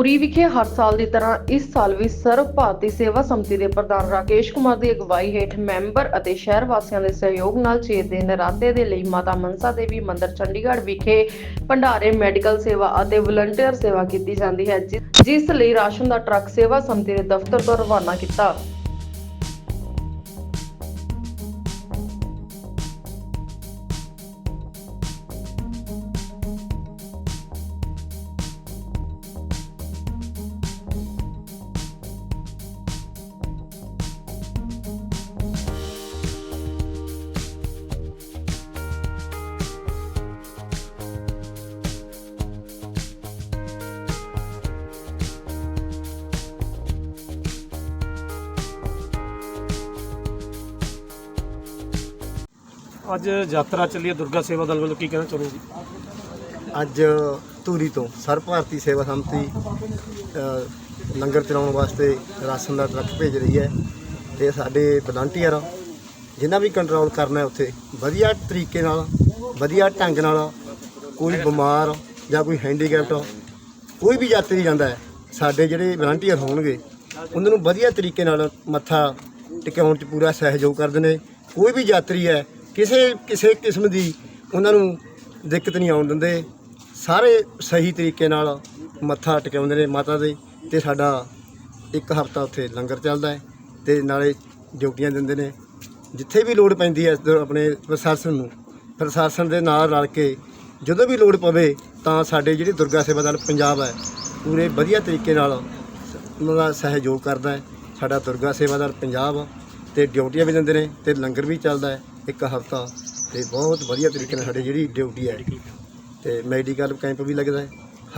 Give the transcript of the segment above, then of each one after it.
ਧੂਰੀ ਵਿਖੇ ਹਰ ਸਾਲ ਦੀ ਤਰ੍ਹਾਂ ਇਸ ਸਾਲ ਵੀ ਸਰਵ ਭਾਰਤੀ ਸੇਵਾ ਸਮਿਤੀ ਦੇ ਪ੍ਰਧਾਨ ਰਾਕੇਸ਼ ਕੁਮਾਰ ਦੀ ਅਗਵਾਈ ਹੇਠ ਮੈਂਬਰ ਅਤੇ ਸ਼ਹਿਰ ਵਾਸੀਆਂ ਦੇ ਸਹਿਯੋਗ ਨਾਲ ਚੇਤ ਦੇ ਨਰਾਤੇ ਦੇ ਲਈ ਮਾਤਾ ਮਨਸਾ ਦੇਵੀ ਮੰਦਿਰ ਚੰਡੀਗੜ੍ਹ ਵਿਖੇ ਭੰਡਾਰੇ, ਮੈਡੀਕਲ ਸੇਵਾ ਅਤੇ ਵਲੰਟੀਅਰ ਸੇਵਾ ਕੀਤੀ ਜਾਂਦੀ ਹੈ ਜਿਸ ਲਈ ਰਾਸ਼ਨ ਦਾ ਟਰੱਕ ਸੇਵਾ ਸਮਿਤੀ ਦੇ ਦਫ਼ਤਰ ਤੋਂ ਰਵਾਨਾ ਕੀਤਾ। ਅੱਜ ਯਾਤਰਾ ਚੱਲੀ ਹੈ, ਦੁਰਗਾ ਸੇਵਾ ਦਲ ਵੱਲੋਂ ਕੀ ਕਹਿਣਾ ਚਾਹੁੰਦੇ ਜੀ? ਅੱਜ ਧੂਰੀ ਤੋਂ ਸਰਬ ਭਾਰਤੀ ਸੇਵਾ ਸੰਮਤੀ ਲੰਗਰ ਚਲਾਉਣ ਵਾਸਤੇ ਰਾਸ਼ਨ ਦਾ ਟਰੱਕ ਭੇਜ ਰਹੀ ਹੈ ਤੇ ਸਾਡੇ ਵਲੰਟੀਅਰ ਜਿਨ੍ਹਾਂ ਵੀ ਕੰਟਰੋਲ ਕਰਨਾ ਉੱਥੇ, ਵਧੀਆ ਤਰੀਕੇ ਨਾਲ, ਵਧੀਆ ਢੰਗ ਨਾਲ, ਕੋਈ ਬਿਮਾਰ ਜਾਂ ਕੋਈ ਹੈਂਡੀਕੈਪਟ ਕੋਈ ਵੀ ਯਾਤਰੀ ਜਾਂਦਾ ਹੈ, ਸਾਡੇ ਜਿਹੜੇ ਵਲੰਟੀਅਰ ਹੋਣਗੇ, ਉਹਨਾਂ ਨੂੰ ਵਧੀਆ ਤਰੀਕੇ ਨਾਲ ਮੱਥਾ ਟਿਕਾਉਣ 'ਚ ਪੂਰਾ ਸਹਿਯੋਗ ਕਰਦੇ ਨੇ। ਕੋਈ ਵੀ ਯਾਤਰੀ ਹੈ ਕਿਸੇ ਕਿਸੇ ਕਿਸਮ ਦੀ ਉਹਨਾਂ ਨੂੰ ਦਿੱਕਤ ਨਹੀਂ ਆਉਣ ਦਿੰਦੇ। ਸਾਰੇ ਸਹੀ ਤਰੀਕੇ ਨਾਲ ਮੱਥਾ ਟਿਕਾਉਂਦੇ ਨੇ ਮਾਤਾ ਦੇ ਤੇ ਸਾਡਾ ਇੱਕ ਹਫਤਾ ਉੱਥੇ ਲੰਗਰ ਚੱਲਦਾ ਹੈ ਤੇ ਨਾਲੇ ਡਿਊਟੀਆਂ ਦਿੰਦੇ ਨੇ। ਜਿੱਥੇ ਵੀ ਲੋੜ ਪੈਂਦੀ ਹੈ ਆਪਣੇ ਪ੍ਰਸ਼ਾਸਨ ਨੂੰ, ਪ੍ਰਸ਼ਾਸਨ ਦੇ ਨਾਲ ਰਲ ਕੇ ਜਦੋਂ ਵੀ ਲੋੜ ਪਵੇ ਤਾਂ ਸਾਡੇ ਜਿਹੜੀ ਦੁਰਗਾ ਸੇਵਾ ਦਲ ਪੰਜਾਬ ਹੈ, ਪੂਰੇ ਵਧੀਆ ਤਰੀਕੇ ਨਾਲ ਉਹਨਾਂ ਦਾ ਸਹਿਯੋਗ ਕਰਦਾ ਹੈ। ਸਾਡਾ ਦੁਰਗਾ ਸੇਵਾ ਦਲ ਪੰਜਾਬ ਤੇ ਡਿਊਟੀਆਂ ਵੀ ਦਿੰਦੇ ਨੇ ਤੇ ਲੰਗਰ ਵੀ ਚੱਲਦਾ ਹੈ। ਇੱਕ ਹਫਤਾ ਤੇ ਬਹੁਤ ਵਧੀਆ ਤਰੀਕੇ ਨਾਲ ਸਾਡੀ ਜਿਹੜੀ ਡਿਊਟੀ ਹੈ ਤੇ ਮੈਡੀਕਲ ਕੈਂਪ ਵੀ ਲੱਗਦਾ ਹੈ।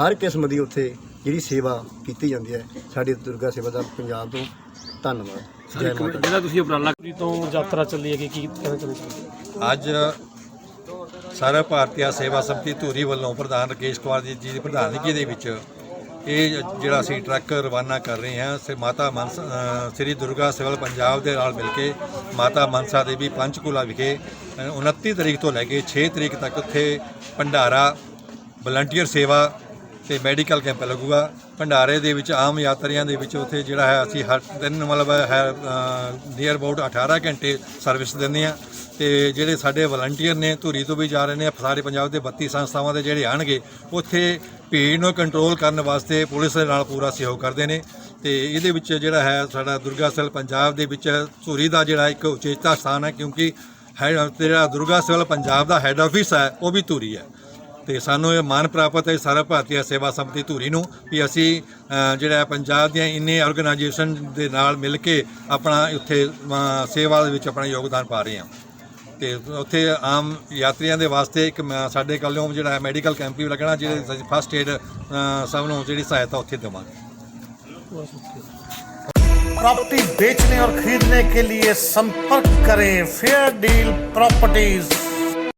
ਹਰ ਕਿਸਮ ਦੀ ਉੱਥੇ ਜਿਹੜੀ ਸੇਵਾ ਕੀਤੀ ਜਾਂਦੀ ਹੈ। ਸਾਡੀ ਦੁਰਗਾ ਸੇਵਾ ਦਲ ਪੰਜਾਬ ਤੋਂ ਧੰਨਵਾਦ। ਜੈ ਮਾਤਾ ਦੀ। ਜਿਹੜਾ ਤੁਸੀਂ ਉਪਰਾਲਾ ਧੂਰੀ ਤੋਂ ਯਾਤਰਾ ਚੱਲੀ ਹੈ ਕੀ ਕਹਿਣਾ ਚਾਹੁੰਦੇ ਅੱਜ ਸਾਰਾ ਭਾਰਤੀਆ ਸੇਵਾ ਸਮਿਤੀ ਧੂਰੀ ਵੱਲੋਂ ਪ੍ਰਧਾਨ ਰਕੇਸ਼ ਕੁਮਾਰ ਜੀ ਦੀ ਪ੍ਰਧਾਨਗੀ ਦੇ ਵਿੱਚ ਇਹ ਜਿਹੜਾ ਅਸੀਂ ਟਰੱਕ ਰਵਾਨਾ ਕਰ ਰਹੇ ਹਾਂ ਸੇ ਮਾਤਾ ਮਨਸ ਸ੍ਰੀ ਦੁਰਗਾ ਸਿਵਲ ਪੰਜਾਬ ਦੇ ਨਾਲ ਮਿਲ ਕੇ ਮਾਤਾ ਮਨਸਾ ਦੇਵੀ ਪੰਚਕੂਲਾ ਵਿਖੇ ਅ, 29 ਤਰੀਕ ਤੋਂ ਲੈ ਕੇ 6 ਤਰੀਕ ਤੱਕ ਉੱਥੇ ਭੰਡਾਰਾ ਵਲੰਟੀਅਰ ਸੇਵਾ ਤੇ ਮੈਡੀਕਲ ਕੈਂਪ ਲੱਗੂਗਾ। ਭੰਡਾਰੇ ਦੇ ਵਿੱਚ, ਆਮ ਯਾਤਰੀਆਂ ਦੇ ਵਿੱਚ ਉੱਥੇ ਜਿਹੜਾ ਹੈ, ਅਸੀਂ ਹਰ ਦਿਨ ਮਤਲਬ ਹੈ ਨੀਅਰ ਅਬਾਊਟ 18 ਘੰਟੇ ਸਰਵਿਸ ਦਿੰਦੇ ਆ ਤੇ ਜਿਹੜੇ ਸਾਡੇ ਵਲੰਟੀਅਰ ਨੇ, ਧੂਰੀ ਤੋਂ ਵੀ ਜਾ ਰਹੇ ਨੇ, ਸਾਰੇ ਪੰਜਾਬ ਦੇ 32 ਸੰਸਥਾਵਾਂ ਦੇ ਜਿਹੜੇ ਆਣਗੇ, ਉੱਥੇ ਭੀੜ ਨੂੰ ਕੰਟਰੋਲ ਕਰਨ ਵਾਸਤੇ ਪੁਲਿਸ ਦੇ ਨਾਲ ਪੂਰਾ ਸਹਿਯੋਗ ਕਰਦੇ ਨੇ। ਤੇ ਇਹਦੇ ਵਿੱਚ ਜਿਹੜਾ ਹੈ, ਸਾਡਾ ਦੁਰਗਾ ਸੈਲ ਪੰਜਾਬ ਦੇ ਵਿੱਚ ਧੂਰੀ ਦਾ ਜਿਹੜਾ ਇੱਕ ਉਚੇਤਾ ਸਥਾਨ ਹੈ, ਕਿਉਂਕਿ ਹੈ, ਜਿਹੜਾ ਦੁਰਗਾ ਸੈਲ ਪੰਜਾਬ ਦਾ ਹੈੱਡ ਆਫਿਸ ਹੈ, ਉਹ ਵੀ ਧੂਰੀ ਹੈ। ਤੇ ਸਾਨੂੰ ਇਹ ਮਾਣ ਪ੍ਰਾਪਤ ਹੈ ਸਾਰਾ ਭਾਰਤੀ ਸੇਵਾ ਸੰਮਤੀ ਧੂਰੀ ਨੂੰ ਵੀ ਅਸੀਂ ਅ, ਜਿਹੜਾ ਹੈ ਪੰਜਾਬ ਦੀਆਂ ਇੰਨੇ ਆਰਗੇਨਾਈਜੇਸ਼ਨ ਦੇ ਨਾਲ ਮਿਲ ਕੇ ਆਪਣਾ ਉੱਥੇ ਅ, ਸੇਵਾ ਦੇ ਵਿੱਚ ਆਪਣਾ ਯੋਗਦਾਨ ਪਾ ਰਹੇ ਹਾਂ ਤੇ ਉੱਥੇ ਆਮ ਯਾਤਰੀਆਂ ਦੇ ਵਾਸਤੇ ਇੱਕ ਮ- ਸਾਡੇ ਕੋਲੋਂ ਜਿਹੜਾ ਹੈ ਮੈਡੀਕਲ ਕੈਂਪ ਵੀ ਲੱਗਣਾ ਜਿਹਦੇ ਅਸੀਂ ਫਸਟ ਏਡ ਸਭ ਨੂੰ ਜਿਹੜੀ ਸਹਾਇਤਾ ਉੱਥੇ ਦੇਵਾਂਗੇ प्रॉपर्टी बेचने और खरीदने के लिए संपर्क करें फेयर डील प्रॉपर्टीज